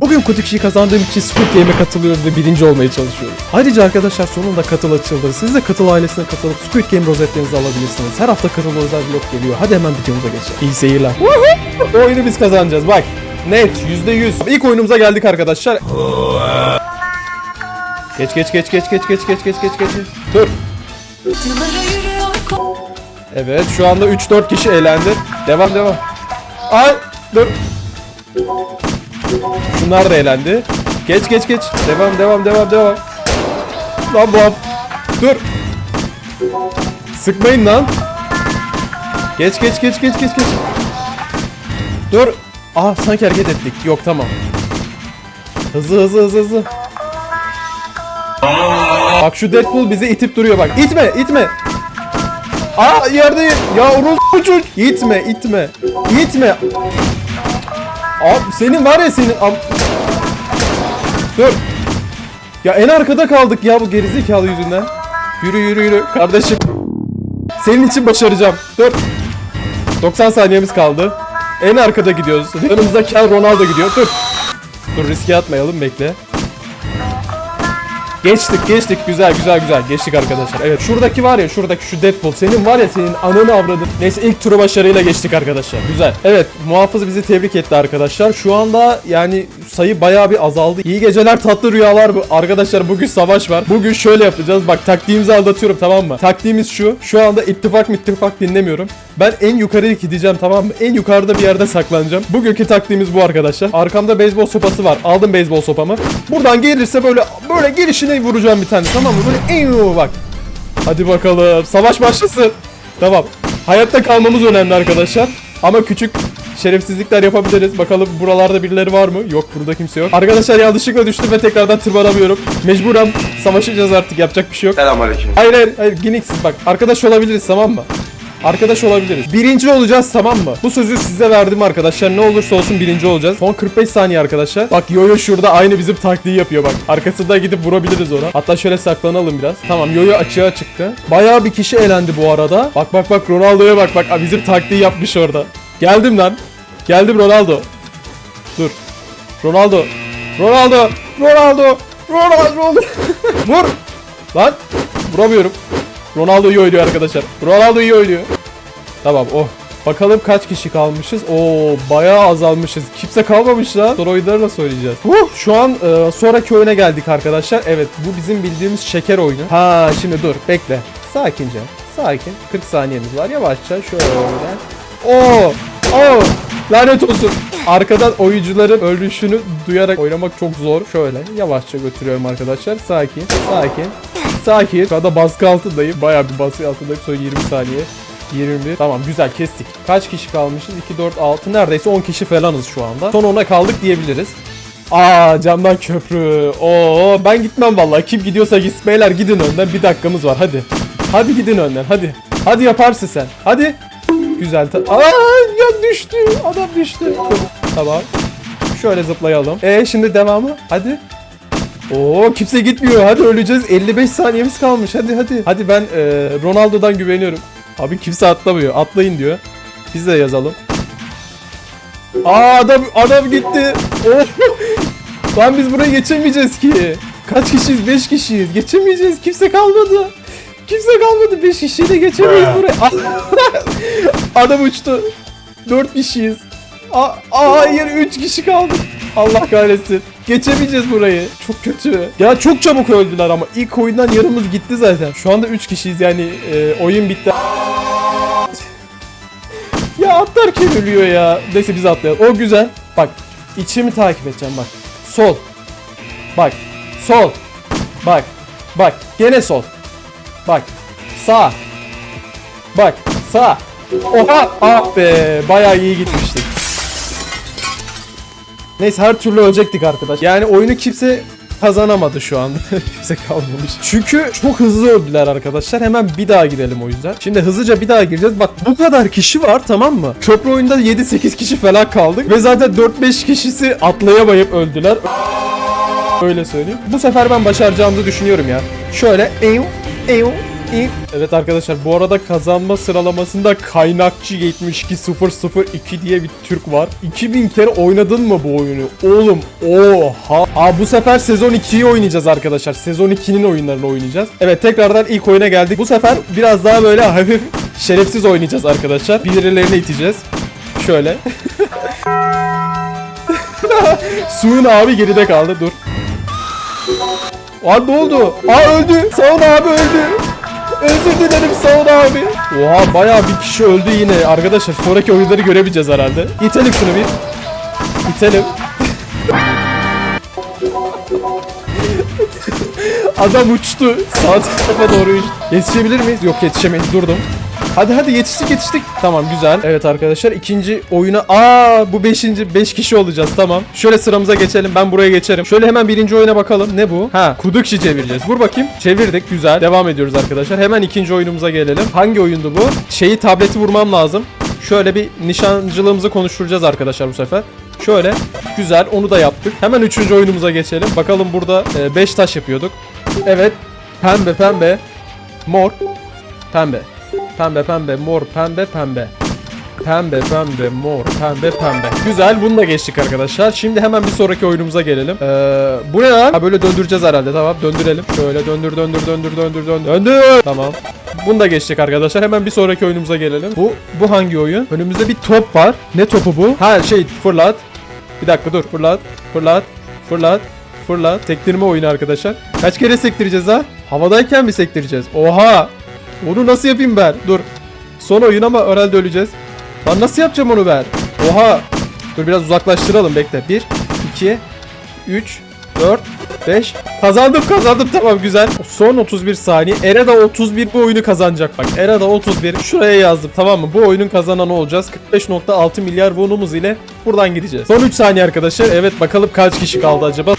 Bugün kötü kişiyi kazandığım için Squid Game'e katılıyorum ve birinci olmaya çalışıyorum. Ayrıca arkadaşlar sonunda katıl açıldı. Siz de katıl ailesine katılıp Squid Game rozetlerinizi alabilirsiniz. Her hafta katıl özel vlog geliyor. Hadi hemen videomuza geçelim. İyi seyirler. Oyunu biz kazanacağız bak. Net %100. İlk oyunumuza geldik arkadaşlar. Geç geç geç geç geç geç geç geç geç geç. Dur. Evet şu anda 3-4 kişi eğlendi. Devam devam. Ay dur. Şunlar da eğlendi. Geç geç geç. Devam devam devam devam. Lan bu Dur. Sıkmayın lan. Geç geç geç geç geç geç. Dur. Aa sanki hareket ettik. Yok tamam. Hızlı hızlı hızlı hızlı. Bak şu Deadpool bizi itip duruyor bak. İtme itme. Aa yerde ya orospu çocuk. İtme itme. İtme. Abi senin var ya senin am- Dur. Ya en arkada kaldık ya bu gerizekalı yüzünden. Yürü yürü yürü kardeşim. Senin için başaracağım. Dur. 90 saniyemiz kaldı. En arkada gidiyoruz. Yanımızda Kel Ronaldo gidiyor. Dur. Dur riske atmayalım bekle. Geçtik geçtik güzel güzel güzel geçtik arkadaşlar. Evet şuradaki var ya şuradaki şu Deadpool senin var ya senin ananı avradın. Neyse ilk turu başarıyla geçtik arkadaşlar. Güzel. Evet muhafız bizi tebrik etti arkadaşlar. Şu anda yani sayı bayağı bir azaldı. İyi geceler tatlı rüyalar bu. Arkadaşlar bugün savaş var. Bugün şöyle yapacağız. Bak taktiğimizi aldatıyorum tamam mı? Taktiğimiz şu. Şu anda ittifak mı ittifak dinlemiyorum. Ben en yukarıya gideceğim tamam mı? En yukarıda bir yerde saklanacağım. Bugünkü taktiğimiz bu arkadaşlar. Arkamda beyzbol sopası var. Aldım beyzbol sopamı. Buradan gelirse böyle böyle gelişine vuracağım bir tane tamam mı? Böyle en bak. Hadi bakalım. Savaş başlasın. Tamam. Hayatta kalmamız önemli arkadaşlar. Ama küçük şerefsizlikler yapabiliriz. Bakalım buralarda birileri var mı? Yok burada kimse yok. Arkadaşlar yanlışlıkla düştüm ve tekrardan tırmanamıyorum. Mecburen savaşacağız artık. Yapacak bir şey yok. Selamünaleyküm. Hayır hayır hayır Ginixiz bak arkadaş olabiliriz tamam mı? Arkadaş olabiliriz. Birinci olacağız tamam mı? Bu sözü size verdim arkadaşlar. Ne olursa olsun birinci olacağız. Son 45 saniye arkadaşlar. Bak Yoyo şurada aynı bizim taktiği yapıyor bak. Arkasında gidip vurabiliriz ona. Hatta şöyle saklanalım biraz. Tamam Yoyo açığa çıktı. Bayağı bir kişi elendi bu arada. Bak bak bak Ronaldo'ya bak bak. Aa, Bizim taktiği yapmış orada. Geldim lan. Geldim Ronaldo. Dur. Ronaldo. Ronaldo. Ronaldo. Ronaldo. Vur. Lan. Vuramıyorum. Ronaldo iyi oynuyor arkadaşlar. Ronaldo iyi oynuyor. Tamam oh. Bakalım kaç kişi kalmışız. Oo bayağı azalmışız. Kimse kalmamış lan. Sonra oyunları nasıl oynayacağız? Huh, şu an e, sonraki oyuna geldik arkadaşlar. Evet bu bizim bildiğimiz şeker oyunu. Ha şimdi dur bekle. Sakince. Sakin. 40 saniyemiz var. Yavaşça şöyle. Oo. Oo. Lanet olsun. Arkadan oyuncuların ölüşünü duyarak oynamak çok zor. Şöyle yavaşça götürüyorum arkadaşlar. Sakin. Sakin. Sakin. Şu anda baskı altındayım. Bayağı bir baskı altındayım. Son 20 saniye. 21. Tamam güzel kestik. Kaç kişi kalmışız? 2, 4, 6. Neredeyse 10 kişi falanız şu anda. Son 10'a kaldık diyebiliriz. Aa camdan köprü. Oo ben gitmem vallahi. Kim gidiyorsa gitsin. Beyler gidin önden. Bir dakikamız var hadi. Hadi gidin önden hadi. Hadi yaparsın sen. Hadi. Güzel. Aa ya düştü. Adam düştü. Tamam. Şöyle zıplayalım. E şimdi devamı. Hadi. Oo kimse gitmiyor. Hadi öleceğiz. 55 saniyemiz kalmış. Hadi hadi. Hadi ben e, Ronaldo'dan güveniyorum. Abi kimse atlamıyor. Atlayın diyor. Biz de yazalım. Aa adam adam gitti. Oh. Lan biz buraya geçemeyeceğiz ki. Kaç kişiyiz? 5 kişiyiz. Geçemeyeceğiz. Kimse kalmadı. Kimse kalmadı. 5 kişiyle geçemeyiz buraya. adam uçtu. 4 kişiyiz. Aa, aa, hayır 3 kişi kaldı. Allah kahretsin. Geçemeyeceğiz burayı. Çok kötü. Ya çok çabuk öldüler ama ilk oyundan yarımız gitti zaten. Şu anda 3 kişiyiz yani e, oyun bitti. Ya atlarken ölüyor ya. Neyse biz atlayalım. O güzel. Bak içimi takip edeceğim bak. Sol. Bak. Sol. Bak. Bak. Gene sol. Bak. Sağ. Bak. Sağ. Oha. Ah be. Bayağı iyi gitmiştik. Neyse her türlü ölecektik arkadaş. Yani oyunu kimse kazanamadı şu anda. kimse kalmamış. Çünkü çok hızlı öldüler arkadaşlar. Hemen bir daha girelim o yüzden. Şimdi hızlıca bir daha gireceğiz. Bak bu kadar kişi var tamam mı? Köprü oyunda 7-8 kişi falan kaldık. Ve zaten 4-5 kişisi atlayamayıp öldüler. Öyle söyleyeyim. Bu sefer ben başaracağımızı düşünüyorum ya. Şöyle ev ev Evet arkadaşlar bu arada kazanma sıralamasında kaynakçı 72.002 diye bir Türk var. 2000 kere oynadın mı bu oyunu? Oğlum oha. Aa bu sefer sezon 2'yi oynayacağız arkadaşlar. Sezon 2'nin oyunlarını oynayacağız. Evet tekrardan ilk oyuna geldik. Bu sefer biraz daha böyle hafif şerefsiz oynayacağız arkadaşlar. Birilerini iteceğiz. Şöyle. Suyun abi geride kaldı. Dur. Aa ne oldu? Aa öldü. Sağın abi öldü. Özür dilerim Sağın abi. Oha bayağı bir kişi öldü yine. Arkadaşlar sonraki oyunları görebileceğiz herhalde. İtelim şunu bir. İtelim. Adam uçtu. Sağ tarafa doğru uçtu. Yetişebilir miyiz? Yok yetişemeyiz. Durdum. Hadi hadi yetiştik yetiştik. Tamam güzel. Evet arkadaşlar ikinci oyuna aa bu beşinci beş kişi olacağız tamam. Şöyle sıramıza geçelim ben buraya geçerim. Şöyle hemen birinci oyuna bakalım ne bu? Ha kudukşi çevireceğiz. Vur bakayım. Çevirdik güzel. Devam ediyoruz arkadaşlar. Hemen ikinci oyunumuza gelelim. Hangi oyundu bu? Şeyi tableti vurmam lazım. Şöyle bir nişancılığımızı konuşturacağız arkadaşlar bu sefer. Şöyle güzel onu da yaptık. Hemen üçüncü oyunumuza geçelim. Bakalım burada 5 taş yapıyorduk. Evet pembe pembe mor pembe pembe pembe mor pembe pembe Pembe pembe mor pembe pembe Güzel bunu da geçtik arkadaşlar Şimdi hemen bir sonraki oyunumuza gelelim ee, Bu ne lan? Ha böyle döndüreceğiz herhalde tamam döndürelim Şöyle döndür döndür döndür döndür döndür Döndür Tamam bunu da geçtik arkadaşlar. Hemen bir sonraki oyunumuza gelelim. Bu bu hangi oyun? Önümüzde bir top var. Ne topu bu? Ha şey fırlat. Bir dakika dur. Fırlat. Fırlat. Fırlat. Fırlat. Sektirme oyunu arkadaşlar. Kaç kere sektireceğiz ha? Havadayken mi sektireceğiz? Oha! Onu nasıl yapayım ben? Dur. Son oyun ama herhalde öleceğiz. Lan nasıl yapacağım onu ben? Oha! Dur biraz uzaklaştıralım bekle. 1, 2, 3, 4, 5. Kazandım kazandım tamam güzel. Son 31 saniye. Erada 31 bu oyunu kazanacak bak. Erada 31. Şuraya yazdım tamam mı? Bu oyunun kazananı olacağız. 45.6 milyar bonumuz ile buradan gideceğiz. Son 3 saniye arkadaşlar. Evet bakalım kaç kişi kaldı acaba?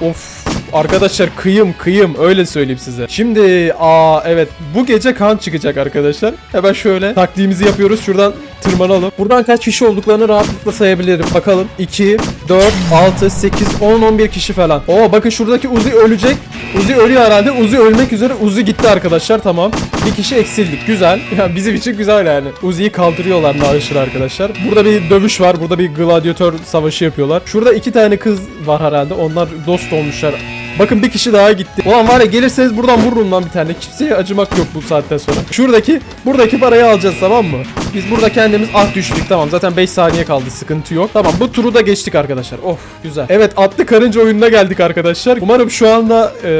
Of Arkadaşlar kıyım kıyım öyle söyleyeyim size. Şimdi aa evet bu gece kan çıkacak arkadaşlar. Hemen şöyle taktiğimizi yapıyoruz. Şuradan tırmanalım. Buradan kaç kişi olduklarını rahatlıkla sayabilirim. Bakalım 2, 4, 6, 8, 10, 11 kişi falan. Oo bakın şuradaki Uzi ölecek. Uzi ölüyor herhalde. Uzi ölmek üzere. Uzi gitti arkadaşlar tamam. Bir kişi eksildik. Güzel. Yani bizim için güzel yani. Uzi'yi kaldırıyorlar maaşır arkadaşlar. Burada bir dövüş var. Burada bir gladyatör savaşı yapıyorlar. Şurada iki tane kız var herhalde. Onlar dost olmuşlar. Bakın bir kişi daha gitti. Ulan var ya gelirseniz buradan vururum lan bir tane. Kimseye acımak yok bu saatten sonra. Şuradaki buradaki parayı alacağız tamam mı? Biz burada kendimiz ah düştük tamam. Zaten 5 saniye kaldı. Sıkıntı yok. Tamam bu turu da geçtik arkadaşlar. Of güzel. Evet atlı karınca oyununa geldik arkadaşlar. Umarım şu anda e,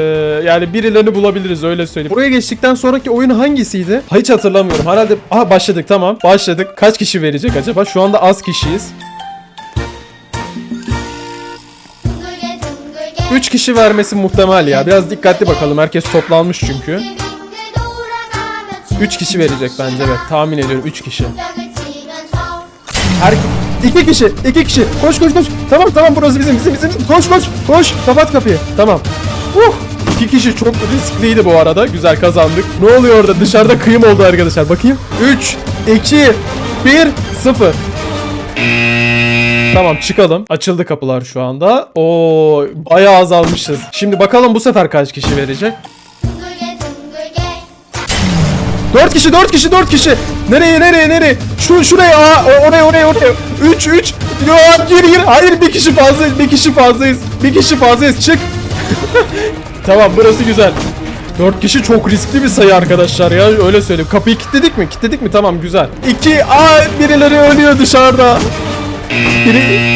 yani birilerini bulabiliriz öyle söyleyeyim. Buraya geçtikten sonraki oyun hangisiydi? Ha, Hiç hatırlamıyorum. Herhalde aha başladık tamam. Başladık. Kaç kişi verecek acaba? Şu anda az kişiyiz. 3 kişi vermesi muhtemel ya. Biraz dikkatli bakalım. Herkes toplanmış çünkü. 3 kişi verecek bence evet. Tahmin ediyorum 3 kişi. Her iki kişi, iki kişi. Koş koş koş. Tamam tamam burası bizim, bizim bizim bizim. Koş koş koş. Kapat kapıyı. Tamam. Uh. İki kişi çok riskliydi bu arada. Güzel kazandık. Ne oluyor orada? Dışarıda kıyım oldu arkadaşlar. Bakayım. 3 2 1 0. Tamam çıkalım. Açıldı kapılar şu anda. Oo bayağı azalmışız. Şimdi bakalım bu sefer kaç kişi verecek. 4 kişi 4 kişi 4 kişi. Nereye nereye nereye? Şu şuraya aa, oraya oraya oraya. 3 3. Yo gir gir. Hayır bir kişi fazla bir kişi fazlayız. Bir kişi fazlayız. Çık. tamam burası güzel. 4 kişi çok riskli bir sayı arkadaşlar ya öyle söyleyeyim. Kapıyı kilitledik mi? Kilitledik mi? Tamam güzel. 2 a birileri ölüyor dışarıda. Biri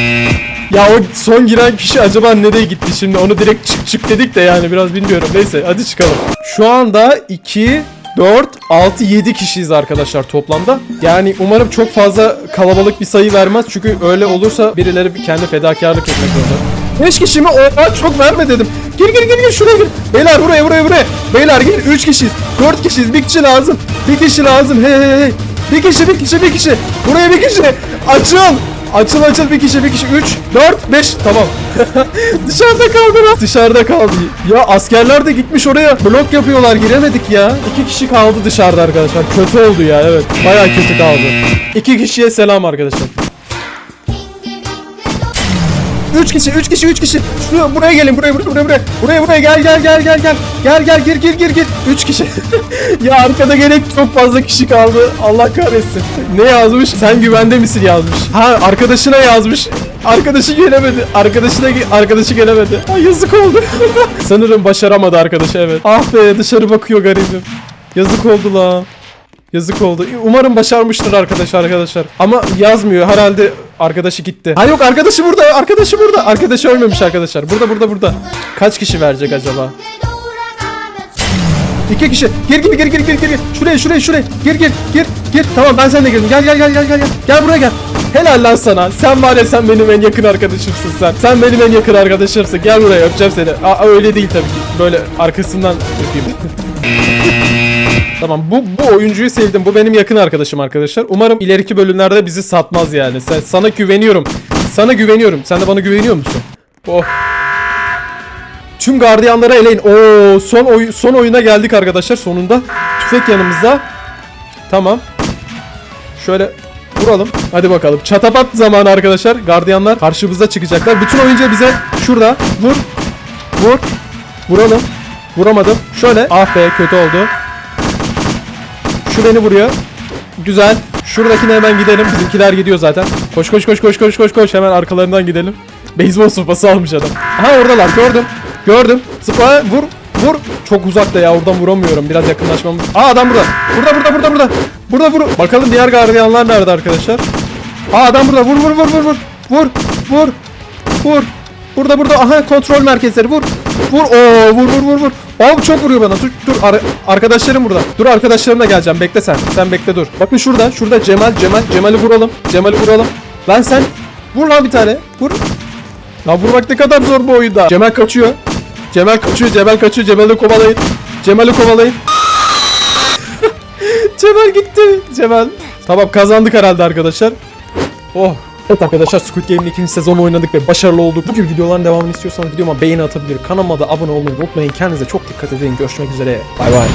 ya o son giren kişi acaba nereye gitti şimdi onu direkt çık çık dedik de yani biraz bilmiyorum. Neyse hadi çıkalım. Şu anda 2 4 6 7 kişiyiz arkadaşlar toplamda. Yani umarım çok fazla kalabalık bir sayı vermez çünkü öyle olursa birileri bir kendi fedakarlık etmek zorunda. 5 kişi mi? Oha çok verme dedim. Gir gir gir gir şuraya gir. Beyler buraya buraya buraya. Beyler gel 3 kişiyiz. 4 kişiyiz. Bir kişi lazım. Bir kişi lazım. Hey hey hey. Bir kişi bir kişi bir kişi. Buraya bir kişi. Açıl. Açıl açıl bir kişi bir kişi 3 4 5 tamam. Dışarıda kaldı lan. Dışarıda kaldı. Ya askerler de gitmiş oraya. Blok yapıyorlar giremedik ya. İki kişi kaldı dışarıda arkadaşlar. Kötü oldu ya evet. Baya kötü kaldı. İki kişiye selam arkadaşlar. 3 kişi 3 kişi 3 kişi. Şuraya buraya gelin buraya buraya buraya buraya. Buraya buraya gel gel gel gel gel. Gel gel gir gir gir gir. 3 kişi. ya arkada gene çok fazla kişi kaldı. Allah kahretsin. Ne yazmış? Sen güvende misin yazmış. Ha arkadaşına yazmış. Arkadaşı gelemedi. Arkadaşına arkadaşı gelemedi. Ay yazık oldu. Sanırım başaramadı arkadaşı evet. Ah be dışarı bakıyor garibim. Yazık oldu lan. Yazık oldu. Umarım başarmıştır arkadaş arkadaşlar. Ama yazmıyor. Herhalde Arkadaşı gitti. Ha yok arkadaşı burada. Arkadaşı burada. Arkadaşı ölmemiş arkadaşlar. Burada burada burada. Kaç kişi verecek acaba? İki kişi. Gir gibi gir gir gir gir. Şuraya şuraya şuraya. Gir gir gir gir. Tamam ben seninle girdim. Gel gel gel gel gel. Gel buraya gel. Helal lan sana. Sen var ya sen benim en yakın arkadaşımsın sen. Sen benim en yakın arkadaşımsın. Gel buraya öpeceğim seni. Aa öyle değil tabii ki. Böyle arkasından öpeyim. Tamam bu bu oyuncuyu sevdim. Bu benim yakın arkadaşım arkadaşlar. Umarım ileriki bölümlerde bizi satmaz yani. Sen, sana güveniyorum. Sana güveniyorum. Sen de bana güveniyor musun? Oh. Tüm gardiyanları eleyin. Oo son oy son oyuna geldik arkadaşlar sonunda. Tüfek yanımızda. Tamam. Şöyle vuralım. Hadi bakalım. Çatapat zamanı arkadaşlar. Gardiyanlar karşımıza çıkacaklar. Bütün oyuncu bize şurada vur. Vur. Vuralım. Vuramadım. Şöyle. Ah be kötü oldu. Şu beni vuruyor. Güzel. Şuradakine hemen gidelim. Bizimkiler gidiyor zaten. Koş koş koş koş koş koş koş. Hemen arkalarından gidelim. Beyzbol sopası almış adam. Aha oradalar gördüm. Gördüm. Zıpla vur. Vur. Çok uzakta ya oradan vuramıyorum. Biraz yakınlaşmamız. Aa adam burada. Burada burada burada burada. Burada vur. Bakalım diğer gardiyanlar nerede arkadaşlar? Aa adam burada. Vur vur vur vur vur. Vur. Vur. Vur. Burada burada. Aha kontrol merkezleri. Vur. Vur. Oo vur vur vur vur. Abi çok vuruyor bana. Dur dur. Ar- arkadaşlarım burada. Dur arkadaşlarımla geleceğim. Bekle sen. Sen bekle dur. Bakın şurada. Şurada Cemal. Cemal. Cemal'i vuralım. Cemal'i vuralım. Lan sen. Vur lan bir tane. Vur. Lan vurmak ne kadar zor bu oyunda. Cemal kaçıyor. Cemal kaçıyor. Cemal kaçıyor. Cemal'i kovalayın. Cemal'i kovalayın. Cemal gitti. Cemal. Tamam kazandık herhalde arkadaşlar. Oh. Evet arkadaşlar Squid Game'in ikinci sezonu oynadık ve başarılı olduk. Bu gibi videoların devamını istiyorsanız videoma beğeni atabilir. Kanalıma da abone olmayı unutmayın. Kendinize çok dikkat edin. Görüşmek üzere. Bay bay.